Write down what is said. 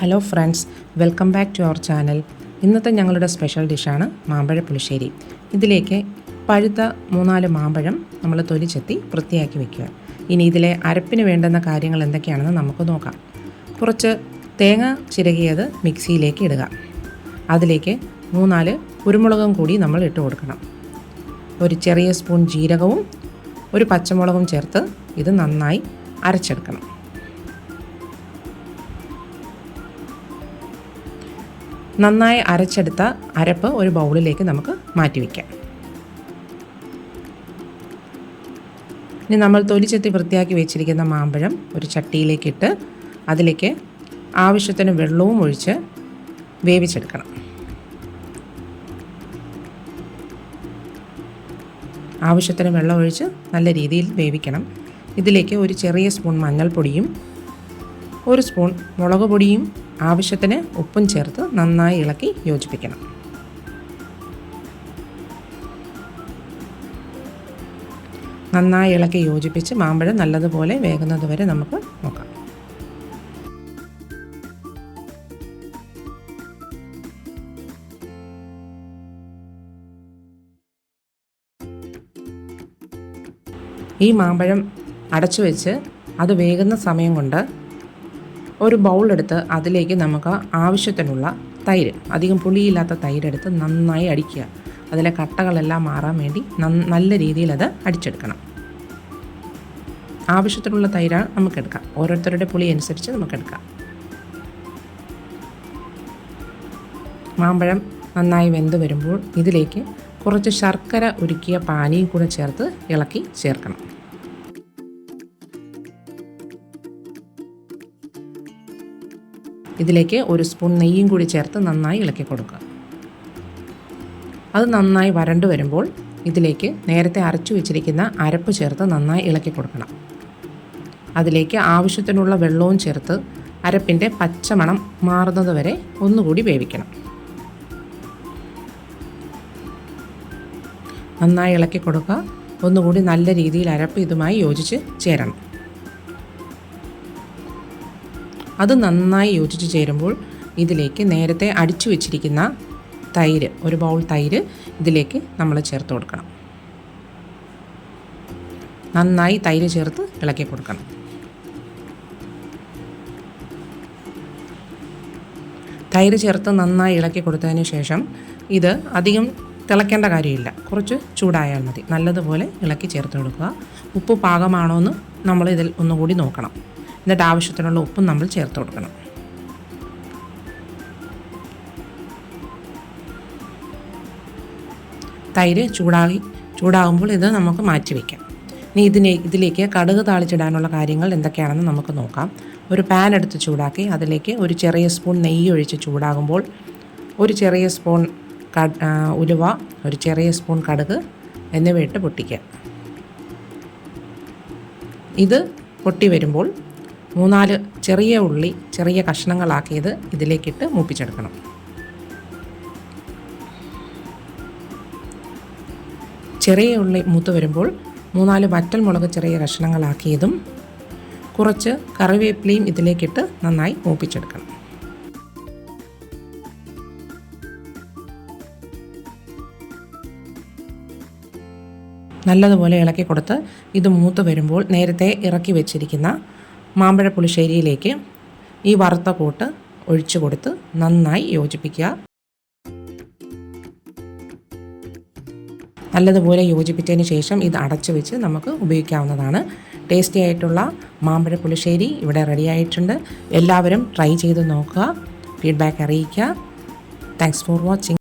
Hello friends welcome back to our channel ഇന്നത്തെ ഞങ്ങളുടെ special ഡിഷാണ് മാമ്പഴ പുളിശ്ശേരി. ഇതിലേക്ക് പഴുത്ത മൂന്നാൽ മാമ്പഴം നമ്മൾ തൊലിച്ചെത്തി വൃത്തിയാക്കി വയ്ക്കുക ഇനി ഇതിലെ അരപ്പിന് വേണ്ടുന്ന കാര്യങ്ങൾ എന്തൊക്കെയാണെന്ന് നമുക്ക് നോക്കാം. കുറച്ച് തേങ്ങ ചിരകിയത് മിക്സിയിലേക്ക് ഇടുക. അതിലേക്ക് മൂന്നാൽ കുരുമുളകും കൂടി നമ്മൾ ഇട്ട് കൊടുക്കണം. ഒരു ചെറിയ സ്പൂൺ ജീരകവും ഒരു പച്ചമുളകും ചേർത്ത് ഇത് നന്നായി അരച്ചെടുക്കണം. നന്നായി അരച്ചെടുത്ത അരപ്പ് ഒരു ബൗളിലേക്ക് നമുക്ക് മാറ്റി വയ്ക്കാം ഇനി നമ്മൾ തൊലിച്ചെത്തി വൃത്തിയാക്കി വെച്ചിരിക്കുന്ന മാമ്പഴം ഒരു ചട്ടിയിലേക്കിട്ട് അതിലേക്ക് ആവശ്യത്തിന് വെള്ളവും ഒഴിച്ച് വേവിച്ചെടുക്കണം. ആവശ്യത്തിന് വെള്ളം ഒഴിച്ച് നല്ല രീതിയിൽ വേവിക്കണം. ഇതിലേക്ക് ഒരു ചെറിയ സ്പൂൺ മഞ്ഞൾപ്പൊടിയും ഒരു സ്പൂൺ മുളക് പൊടിയും ആവശ്യത്തിന് ഉപ്പും ചേർത്ത് നന്നായി ഇളക്കി യോജിപ്പിക്കണം. നന്നായി ഇളക്കി യോജിപ്പിച്ച് മാമ്പഴം നല്ലതുപോലെ വേകുന്നത് വരെ നമുക്ക് നോക്കാം. ഈ മാമ്പഴം അടച്ചു വെച്ച് അത് വേകുന്ന സമയം കൊണ്ട് ഒരു ബൗളെടുത്ത് അതിലേക്ക് നമുക്ക് ആവശ്യത്തിനുള്ള തൈര് അധികം പുളിയില്ലാത്ത തൈരെടുത്ത് നന്നായി അടിക്കുക. അതിലെ കട്ടകളെല്ലാം മാറാൻ വേണ്ടി നല്ല രീതിയിൽ അത് അടിച്ചെടുക്കണം. ആവശ്യത്തിനുള്ള തൈരാണ് നമുക്കെടുക്കാം. ഓരോരുത്തരുടെ പുളി അനുസരിച്ച് നമുക്കെടുക്കാം. മാമ്പഴം നന്നായി വെന്ത് വരുമ്പോൾ ഇതിലേക്ക് കുറച്ച് ശർക്കര ഉരുക്കിയ പാനിയും കൂടെ ചേർത്ത് ഇളക്കി ചേർക്കണം. ഇതിലേക്ക് ഒരു സ്പൂൺ നെയ്യും കൂടി ചേർത്ത് നന്നായി ഇളക്കി കൊടുക്കുക. അത് നന്നായി വരണ്ടു വരുമ്പോൾ ഇതിലേക്ക് നേരത്തെ അരച്ചു വെച്ചിരിക്കുന്ന അരപ്പ് ചേർത്ത് നന്നായി ഇളക്കി കൊടുക്കണം. അതിലേക്ക് ആവശ്യത്തിനുള്ള വെള്ളവും ചേർത്ത് അരപ്പിന്റെ പച്ചമണം മാറുന്നത് വരെ ഒന്നുകൂടി വേവിക്കണം. നന്നായി ഇളക്കി കൊടുക്കുക. ഒന്നുകൂടി നല്ല രീതിയിൽ അരപ്പ് ഇതുമായി യോജിച്ച് ചേരണം. അത് നന്നായി യോജിച്ച് ചേരുമ്പോൾ ഇതിലേക്ക് നേരത്തെ അടിച്ചു വെച്ചിരിക്കുന്ന തൈര് ഒരു ബൗൾ തൈര് ഇതിലേക്ക് നമ്മൾ ചേർത്ത് കൊടുക്കണം. നന്നായി തൈര് ചേർത്ത് ഇളക്കി കൊടുക്കണം. തൈര് ചേർത്ത് നന്നായി ഇളക്കി കൊടുത്തതിന് ശേഷം ഇത് അധികം തിളയ്ക്കേണ്ട കാര്യമില്ല. കുറച്ച് ചൂടായാൽ മതി. നല്ലതുപോലെ ഇളക്കി ചേർത്ത് കൊടുക്കുക. ഉപ്പ് പാകമാണോ എന്ന് നമ്മൾ ഇതിൽ ഒന്നുകൂടി നോക്കണം. എന്നിട്ട് ആവശ്യത്തിനുള്ള ഉപ്പും നമ്മൾ ചേർത്ത് കൊടുക്കണം. തൈര് ചൂടാകി ചൂടാകുമ്പോൾ ഇത് നമുക്ക് മാറ്റി വയ്ക്കാം ഇനി ഇതിനെ ഇതിലേക്ക് കടുക് താളിച്ചിടാനുള്ള കാര്യങ്ങൾ എന്തൊക്കെയാണെന്ന് നമുക്ക് നോക്കാം. ഒരു പാൻ എടുത്ത് ചൂടാക്കി അതിലേക്ക് ഒരു ചെറിയ സ്പൂൺ നെയ്യ് ഒഴിച്ച് ചൂടാകുമ്പോൾ ഒരു ചെറിയ സ്പൂൺ ഉലുവ ഒരു ചെറിയ സ്പൂൺ കടുക് എന്നിവ ഇട്ട് പൊട്ടിക്കുക ഇത് പൊട്ടി വരുമ്പോൾ മൂന്നാൽ ചെറിയ ഉള്ളി ചെറിയ കഷ്ണങ്ങളാക്കിയത് ഇതിലേക്കിട്ട് മൂപ്പിച്ചെടുക്കണം. ചെറിയ ഉള്ളി മൂത്ത് വരുമ്പോൾ മൂന്നാൽ വറ്റൽ മുളക് ചെറിയ കഷ്ണങ്ങളാക്കിയതും കുറച്ച് കറിവേപ്പിലയും ഇതിലേക്കിട്ട് നന്നായി മൂപ്പിച്ചെടുക്കണം. നല്ലതുപോലെ ഇളക്കി കൊടുത്ത് ഇത് മൂത്ത് വരുമ്പോൾ നേരത്തെ ഇറക്കി വെച്ചിരിക്കുന്ന മാമ്പഴ പുളിശ്ശേരിയിലേക്ക് ഈ വറുത്ത കൂട്ട് ഒഴിച്ചു കൊടുത്ത് നന്നായി യോജിപ്പിക്കുക. നല്ലതുപോലെ യോജിപ്പിച്ചതിന് ശേഷം ഇത് അടച്ചു വെച്ച് നമുക്ക് ഉപയോഗിക്കാവുന്നതാണ്. ടേസ്റ്റി ആയിട്ടുള്ള മാമ്പഴ പുളിശ്ശേരി ഇവിടെ റെഡി ആയിട്ടുണ്ട്. എല്ലാവരും ട്രൈ ചെയ്ത് നോക്കുക. ഫീഡ്ബാക്ക് അറിയിക്കുക. Thanks for watching